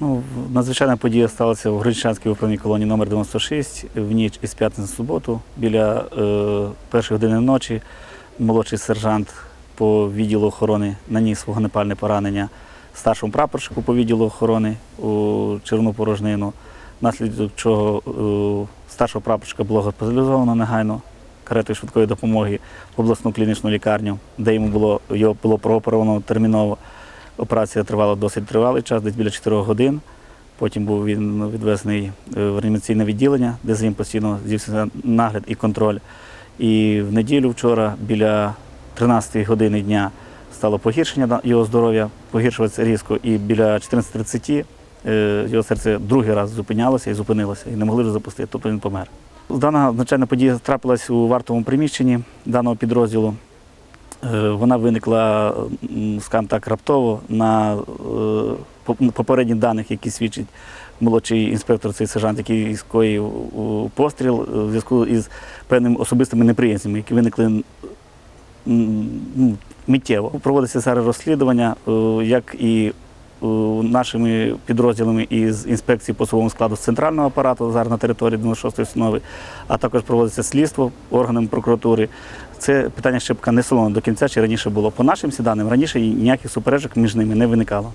Ну, надзвичайна подія сталася в Гречанській виправній колонії номер 96 в ніч із п'ятниці на суботу. Біля е, першої години ночі молодший сержант по відділу охорони наніс вогнепальне поранення старшому прапорщику по відділу охорони у червону порожнину, внаслідок чого е, старшого прапорщика було госпіталізовано негайно каретою швидкої допомоги в обласну клінічну лікарню, де йому було його було прооперовано терміново. Операція тривала досить тривалий час, десь біля 4 годин. Потім був він відвезений е, в реанімаційне відділення, де за ним постійно здійснювався нагляд і контроль. І в неділю вчора біля 13 години дня стало погіршення його здоров'я, погіршуватися різко, і біля 14.30 е, його серце другий раз зупинялося і зупинилося, і не могли вже запустити, тобто він помер. Дана надзвичайна подія трапилась у вартовому приміщенні даного підрозділу. Е, Вона виникла, скажімо так, раптово на е, попередніх даних, які свідчить молодший інспектор, цей сержант, який скоїв постріл е, в зв'язку із певними особистими неприязнями, які виникли ну, миттєво. Проводиться зараз розслідування, е, як і е, нашими підрозділами із інспекції по особовому складу з центрального апарату зараз на території 96-ї установи, а також проводиться слідство органами прокуратури. Це питання ще поки не солоно до кінця, чи раніше було. По нашим сіданим раніше ніяких суперечок між ними не виникало.